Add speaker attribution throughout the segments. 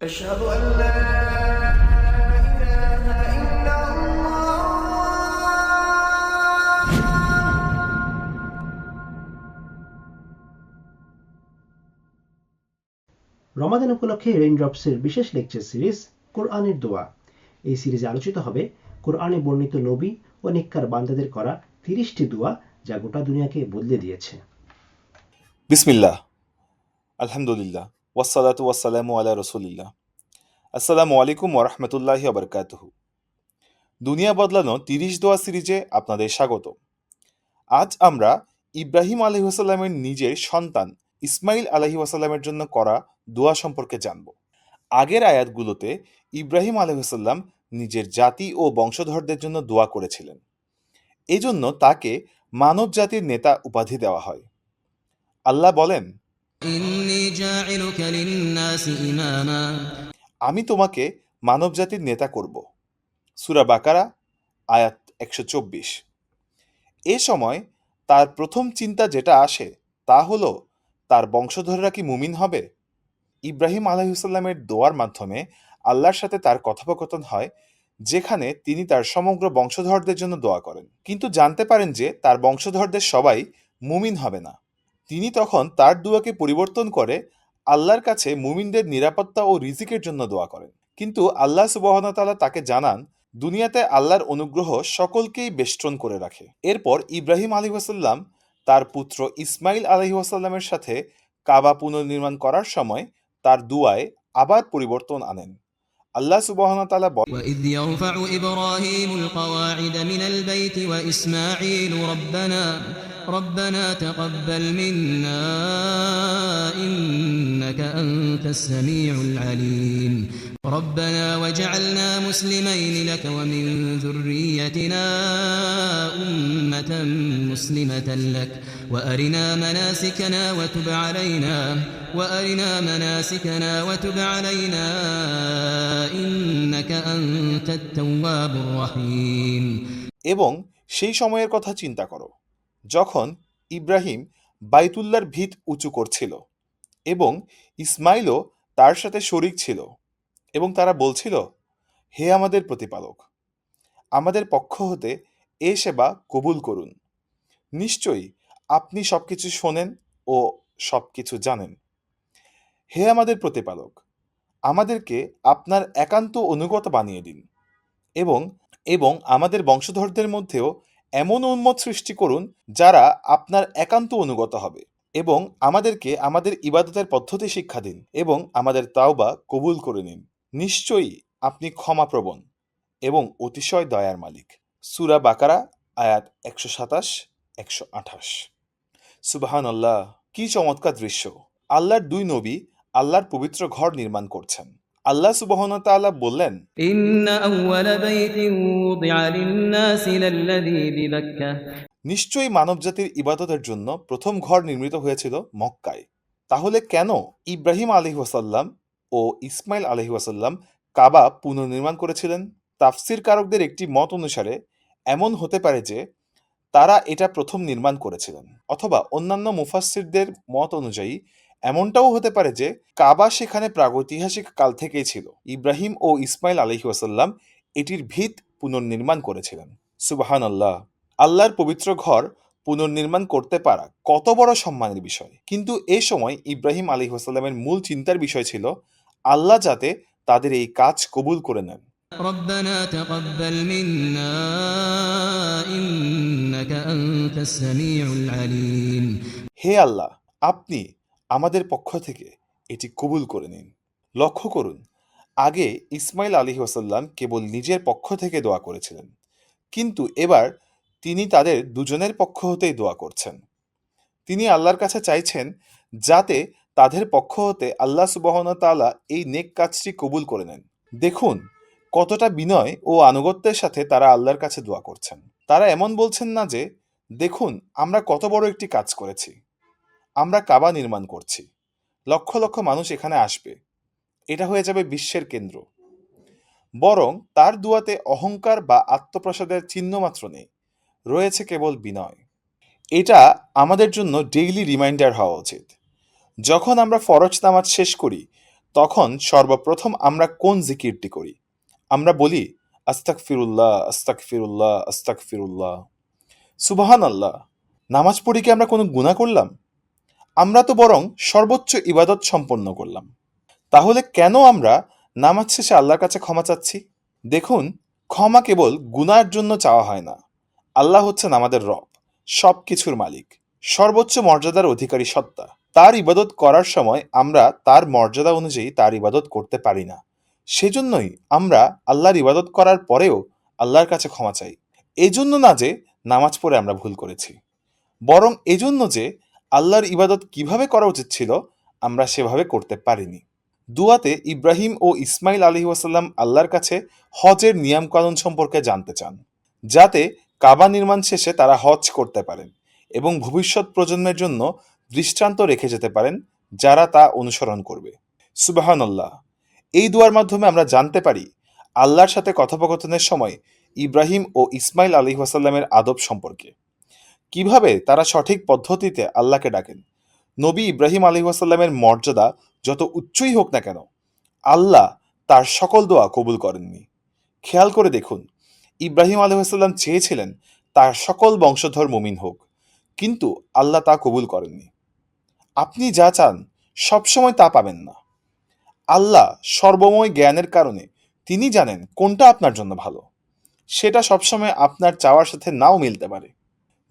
Speaker 1: أشهد أن لا إله إلا الله
Speaker 2: রমাদান উপলক্ষে রেইনড্রপসের বিশেষ lecture series কোরআনের দোয়া এই সিরিজে আলোচিত হবে কোরআনে বর্ণিত নবী ও নিক্কার বান্দাদের করা তিরিশটি দোয়া যা গোটা দুনিয়াকে বদলে দিয়েছে
Speaker 3: বিসমিল্লাহ আলহামদুলিল্লাহ ওয়াসালাতু ওয়াসালামু আলা রসুলিল্লাহ আসসালামু আলাইকুম ওরহমতুল্লাহি আবরকাতহু দুনিয়া বদলানো তিরিশ দোয়া সিরিজে আপনাদের স্বাগত আজ আমরা ইব্রাহিম আলহিহাসাল্লামের নিজের সন্তান ইসমাইল আলহি ওয়াসাল্লামের জন্য করা দোয়া সম্পর্কে জানব। আগের আয়াতগুলোতে ইব্রাহিম আলহিহাসাল্লাম নিজের জাতি ও বংশধরদের জন্য দোয়া করেছিলেন। এজন্য তাকে মানব জাতির নেতা উপাধি দেওয়া হয়। আল্লাহ বলেন আমি তোমাকে মানবজাতির নেতা করব। সুরা বাকারা, আয়াত একশো চব্বিশ। এ সময় তার প্রথম চিন্তা যেটা আসে, তা হলো, তার বংশধররা কি মুমিন হবে? ইব্রাহিম আলাহিসাল্লামের দোয়ার মাধ্যমে আল্লাহর সাথে তার কথোপকথন হয়, যেখানে তিনি তার সমগ্র বংশধরদের জন্য দোয়া করেন। কিন্তু জানতে পারেন যে, তার বংশধরদের সবাই মুমিন হবে না। তিনি তখন তার দুয়াকে পরিবর্তন করে আল্লাহর কাছে মুমিনদের নিরাপত্তা ও রিজিকের জন্য দোয়া করেন। কিন্তু আল্লাহ সুবহানতালা তাকে জানান, দুনিয়াতে আল্লাহর অনুগ্রহ সকলকেই বেষ্টন করে রাখে। এরপর ইব্রাহিম আলী ওয়াসাল্লাম তার পুত্র ইসমাইল আলহি ওয়াসাল্লামের সাথে কাবা পুনর্নির্মাণ করার সময় তার দুয়ায় আবার পরিবর্তন আনেন। আল্লাহ সুবহানতালা বলেন
Speaker 4: وإذ يرفع إبراهيم القواعد من البيت وإسماعيل ربنا ربنا تقبل منا إنك أنت السميع العليم ربنا وجعلنا مسلمين لك ومن ذريتنا أمة مسلمة لك وأرنا مناسكنا وتب علينا وأرنا مناسكنا وتب علينا إنك أنت التواب الرحيم
Speaker 3: এবং সেই সময়ের কথা চিন্তা করো যখন ইব্রাহিম বাইতুল্লার ভিত উঁচু করছিল এবং ইসমাইলও তার সাথে শরিক ছিল এবং তারা বলছিল হে আমাদের প্রতিপালক আমাদের পক্ষ হতে এ সেবা কবুল করুন নিশ্চয়ই আপনি সবকিছু শোনেন ও সবকিছু জানেন। হে আমাদের প্রতিপালক, আমাদেরকে আপনার একান্ত অনুগত বানিয়ে দিন এবং এবং আমাদের বংশধরদের মধ্যেও এমন উন্মত সৃষ্টি করুন যারা আপনার একান্ত অনুগত হবে এবং আমাদেরকে আমাদের ইবাদতের পদ্ধতি শিক্ষা দিন এবং আমাদের তাওবা কবুল করে নিন। নিশ্চয়ই আপনি ক্ষমাপ্রবণ এবং অতিশয় দয়ার মালিক। সুরা বাকারা, আয়াত একশো সাতাশ। একশো আঠাশ। সুবাহান আল্লাহ কি চমৎকার দৃশ্য। আল্লাহর দুই নবী আল্লাহর পবিত্র ঘর নির্মাণ করছেন। আল্লাহ সুবহন তালা বললেন নিশ্চয়ই মানবজাতির ইবাদতের জন্য প্রথম ঘর নির্মিত হয়েছিল মক্কায়। তাহলে কেন ইব্রাহিম আলহি ওয়াসাল্লাম ও ইসমাইল আলহি ওয়াসাল্লাম কাবা পুনর্নির্মাণ করেছিলেন? তাফসির কারকদের একটি মত অনুসারে এমন হতে পারে যে তারা এটা প্রথম নির্মাণ করেছিলেন। অথবা অন্যান্য মুফাসসিরদের মত অনুযায়ী, এমনটাও হতে পারে যে, কাবা সেখানে প্রাগৈতিহাসিক কাল থেকেই ছিল। ইব্রাহিম ও ইসমাইল আলহি ওয়াসাল্লাম এটির ভিত পুনর্নির্মাণ করেছিলেন। সুবাহান আল্লাহ আল্লাহর পবিত্র ঘর পুনর্নির্মাণ করতে পারা কত বড় সম্মানের বিষয়। কিন্তু এ সময় ইব্রাহিম আলী হোসাল্লামের মূল চিন্তার বিষয় ছিল, আল্লাহ যাতে তাদের এই কাজ কবুল করে নেন।
Speaker 4: ربنا تقبل منا إنك أنت السميع العليم
Speaker 3: হে আল্লাহ আপনি আমাদের পক্ষ থেকে এটি কবুল করে নিন লক্ষ্য করুন আগে ইসমাইল আলী ওসাল্লাম কেবল নিজের পক্ষ থেকে দোয়া করেছিলেন কিন্তু এবার তিনি তাদের দুজনের পক্ষ হতেই দোয়া করছেন তিনি আল্লাহর কাছে চাইছেন যাতে তাদের পক্ষ হতে আল্লাহ সুবহনতালা এই নেক কাজটি কবুল করে নেন দেখুন কতটা বিনয় ও আনুগত্যের সাথে তারা আল্লাহর কাছে দোয়া করছেন। তারা এমন বলছেন না যে, দেখুন, আমরা কত বড় একটি কাজ করেছি। আমরা কাবা নির্মাণ করছি। লক্ষ লক্ষ মানুষ এখানে আসবে। এটা হয়ে যাবে বিশ্বের কেন্দ্র। বরং তার দুয়াতে অহংকার বা আত্মপ্রসাদের চিহ্ন মাত্র নেই। রয়েছে কেবল বিনয়। এটা আমাদের জন্য ডেইলি রিমাইন্ডার হওয়া উচিত। যখন আমরা ফরজ নামাজ শেষ করি, তখন সর্বপ্রথম আমরা কোন জিকিরটি করি? আমরা বলি আস্তাক ফিরুল্লাহ আস্তাক ফিরুল্লাহ আস্তাক ফিরুল্লাহ সুবাহান আল্লাহ নামাজ পড়ে কি আমরা কোনো গুণা করলাম? আমরা তো বরং সর্বোচ্চ ইবাদত সম্পন্ন করলাম। তাহলে কেন আমরা নামাজ শেষে আল্লাহর কাছে ক্ষমা চাচ্ছি? দেখুন, ক্ষমা কেবল গুনার জন্য চাওয়া হয় না। আল্লাহ হচ্ছেন আমাদের রব সব কিছুর মালিক, সর্বোচ্চ মর্যাদার অধিকারী সত্তা। তার ইবাদত করার সময় আমরা তার মর্যাদা অনুযায়ী তার ইবাদত করতে পারি না। সেজন্যই আমরা আল্লাহর ইবাদত করার পরেও আল্লাহর কাছে ক্ষমা চাই। এজন্য না যে নামাজ পড়ে আমরা ভুল করেছি। বরং এজন্য যে আল্লাহর ইবাদত কীভাবে করা উচিত ছিল, আমরা সেভাবে করতে পারিনি। দুয়াতে ইব্রাহিম ও ইসমাইল আলী ওয়াসাল্লাম আল্লাহর কাছে হজের নিয়মকানুন সম্পর্কে জানতে চান, যাতে কাবা নির্মাণ শেষে তারা হজ করতে পারেন এবং ভবিষ্যৎ প্রজন্মের জন্য দৃষ্টান্ত রেখে যেতে পারেন যারা তা অনুসরণ করবে। সুবাহান্লাহ এই দুয়ার মাধ্যমে আমরা জানতে পারি আল্লাহর সাথে কথোপকথনের সময় ইব্রাহিম ও ইসমাইল আলী ওয়াসাল্লামের আদব সম্পর্কে। কীভাবে তারা সঠিক পদ্ধতিতে আল্লাহকে ডাকেন? নবী ইব্রাহিম আলী ওয়াসাল্লামের মর্যাদা যত উচ্চই হোক না কেন, আল্লাহ তার সকল দোয়া কবুল করেননি। খেয়াল করে দেখুন, ইব্রাহিম আলহাম চেয়েছিলেন তার সকল বংশধর মুমিন হোক, কিন্তু আল্লাহ তা কবুল করেননি। আপনি যা চান, সবসময় তা পাবেন না। আল্লাহ সর্বময় জ্ঞানের কারণে তিনি জানেন কোনটা আপনার জন্য ভালো সেটা সবসময় আপনার চাওয়ার সাথে নাও মিলতে পারে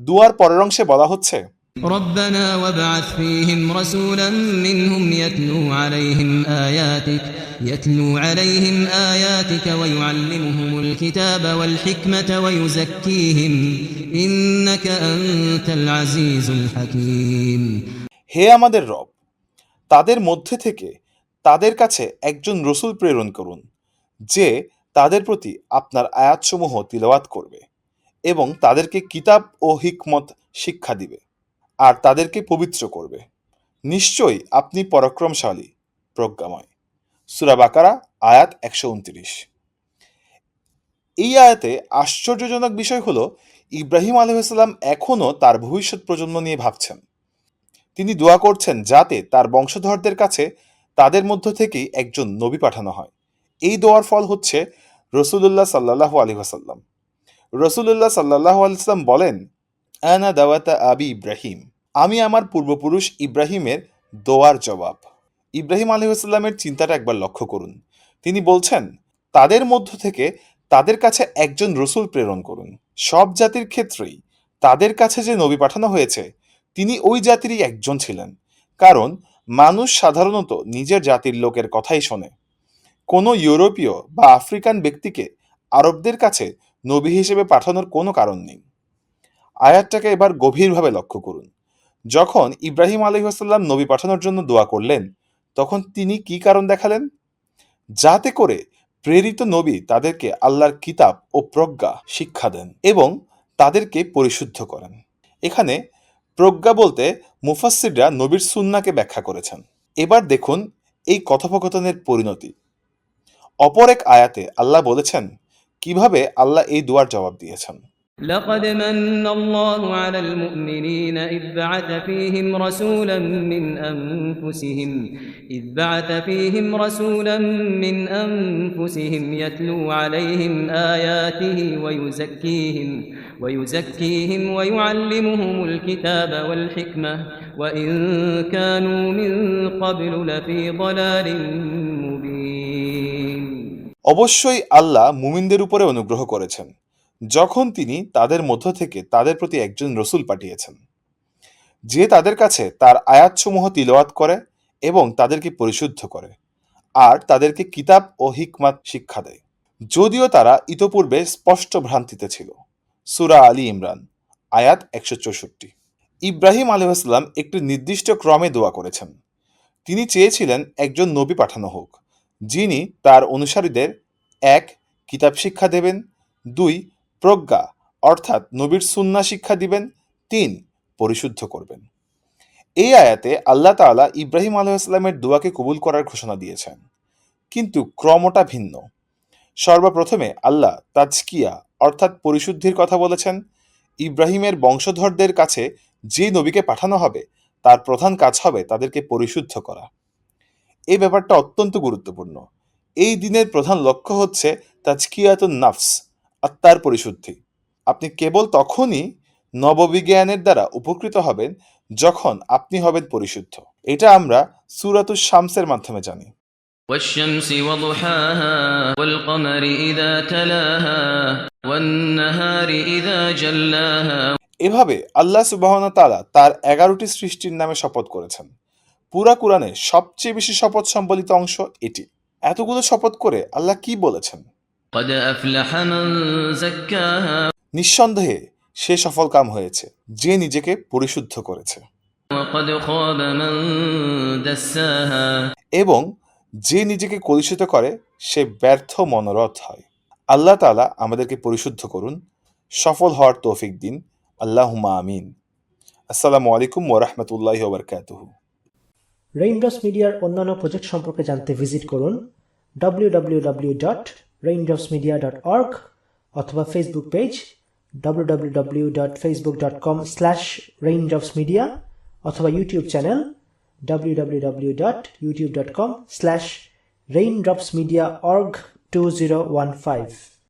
Speaker 3: দুয়ার পরের অংশে বলা হচ্ছে
Speaker 4: ربنا وابعث فيهم رسولا منهم يتلو عليهم آياتك يتلو عليهم آياتك ويعلمهم الكتاب والحكمة ويزكيهم إنك أنت العزيز الحكيم
Speaker 3: হে আমাদের রব তাদের মধ্যে থেকে তাদের কাছে একজন রসুল প্রেরণ করুন, যে তাদের প্রতি আপনার আয়াতসমূহ তিলওয়াত করবে এবং তাদেরকে কিতাব ও হিকমত শিক্ষা দিবে আর তাদেরকে পবিত্র করবে। নিশ্চয়ই আপনি পরাক্রমশালী, প্রজ্ঞাময়। সুরা বাকারা, আয়াত একশো উনত্রিশ। এই আয়াতে আশ্চর্যজনক বিষয় হলো, ইব্রাহিম আলহাম এখনও তার ভবিষ্যৎ প্রজন্ম নিয়ে ভাবছেন। তিনি দোয়া করছেন যাতে তার বংশধরদের কাছে তাদের মধ্য থেকেই একজন নবী পাঠানো হয়। এই দোয়ার ফল হচ্ছে রসুল্লাহ সাল্লাহ আলী ওয়াসাল্লাম। রসুল্লাহ সাল্লাহ আলিয়াল্লাম বলেন, আনা দাওয়াতা আবি ইব্রাহিম। আমি আমার পূর্বপুরুষ ইব্রাহিমের দোয়ার জবাব। ইব্রাহিম আলহিহাস্লামের চিন্তাটা একবার লক্ষ্য করুন। তিনি বলছেন, তাদের মধ্য থেকে তাদের কাছে একজন রসুল প্রেরণ করুন। সব জাতির ক্ষেত্রেই তাদের কাছে যে নবী পাঠানো হয়েছে, তিনি ওই জাতিরই একজন ছিলেন। কারণ মানুষ সাধারণত নিজের জাতির লোকের কথাই শোনে। কোনো ইউরোপীয় বা আফ্রিকান ব্যক্তিকে আরবদের কাছে নবী হিসেবে পাঠানোর কোনো কারণ নেই। আয়াতটাকে এবার গভীরভাবে লক্ষ্য করুন। যখন ইব্রাহিম আলহিহাস্লাম নবী পাঠানোর জন্য দোয়া করলেন, তখন তিনি কি কারণ দেখালেন? যাতে করে প্রেরিত নবী তাদেরকে আল্লাহর কিতাব ও প্রজ্ঞা, শিক্ষা দেন এবং তাদেরকে পরিশুদ্ধ করেন। এখানে প্রজ্ঞা বলতে মুফাসিররা নবীর সুন্নাকে ব্যাখ্যা করেছেন এবার দেখুন এই কথোপকথনের পরিণতি অপর এক আয়াতে আল্লাহ বলেছেন কিভাবে আল্লাহ এই দুয়ার জবাব দিয়েছেন
Speaker 4: لقد من الله على المؤمنين إذ بعث فيهم رسولا من أنفسهم إذ بعث فيهم رسولا من أنفسهم يتلو عليهم آياته ويزكيهم ويزكيهم ويعلمهم الكتاب والحكمة وإن كانوا من قبل لفي ضلال مبين
Speaker 3: অবশ্যই আল্লাহ মুমিনদের উপরে অনুগ্রহ করেছেন যখন তিনি তাদের মধ্য থেকে তাদের প্রতি একজন রসুল পাঠিয়েছেন যে তাদের কাছে তার আয়াতসমূহ তিলওয়াত করে এবং তাদেরকে পরিশুদ্ধ করে আর তাদেরকে কিতাব ও হিকমাত শিক্ষা দেয় যদিও তারা ইতপূর্বে স্পষ্ট ভ্রান্তিতে ছিল সুরা আলী ইমরান, আয়াত একশো চৌষট্টি। ইব্রাহিম আলহাম একটি নির্দিষ্ট ক্রমে দোয়া করেছেন। তিনি চেয়েছিলেন একজন নবী পাঠানো হোক, যিনি তার অনুসারীদের, এক, কিতাব শিক্ষা দেবেন, দুই, প্রজ্ঞা, অর্থাৎ নবীর সুন্না শিক্ষা দিবেন, তিন, পরিশুদ্ধ করবেন। এই আয়াতে আল্লাহ তাআলা ইব্রাহিম আলহামের দোয়াকে কবুল করার ঘোষণা দিয়েছেন। কিন্তু ক্রমটা ভিন্ন। সর্বপ্রথমে আল্লাহ তাজকিয়া অর্থাৎ পরিশুদ্ধির কথা বলেছেন, ইব্রাহিমের বংশধরদের কাছে যে নবীকে পাঠানো হবে, তার প্রধান কাজ হবে তাদেরকে পরিশুদ্ধ করা। এই ব্যাপারটা অত্যন্ত গুরুত্বপূর্ণ। এই দিনের প্রধান লক্ষ্য হচ্ছে তাজকিয়াতুন নাফস, আত্মার পরিশুদ্ধি। আপনি কেবল তখনই নববিজ্ঞানের দ্বারা উপকৃত হবেন যখন আপনি হবেন পরিশুদ্ধ। এটা আমরা সুরাতুস শামসের মাধ্যমে জানি।
Speaker 4: والشمس وضحاها والقمر إذا تلاها والنهار إذا جلاها
Speaker 3: এভাবে আল্লাহ সুবাহন তালা তার এগারোটি সৃষ্টির নামে শপথ করেছেন পুরা কোরআনে সবচেয়ে বেশি শপথ সম্বলিত অংশ এটি এতগুলো শপথ করে আল্লাহ কি বলেছেন
Speaker 4: قد أفلح من زكاها
Speaker 3: নিঃসন্দেহে সে সফল কাম হয়েছে যে নিজেকে পরিশুদ্ধ করেছে
Speaker 4: وقد خاب من دساها
Speaker 3: এবং যে নিজেকে কলুষিত করে, সে ব্যর্থ মনোরথ হয়। আল্লাহ তালা আমাদেরকে পরিশুদ্ধ করুন, সফল হওয়ার তৌফিক দিন। আল্লাহুমা আমিন। আসসালামু আলাইকুম ওরহমতুল্লাহ ওবরকাতুহু
Speaker 2: রেইনড্রপস মিডিয়ার অন্যান্য প্রজেক্ট সম্পর্কে জানতে ভিজিট করুন www.raindropsmedia.org অথবা ফেসবুক পেজ www.facebook.com/raindropsmedia অথবা YouTube channel www.youtube.com slash raindropsmedia org 2015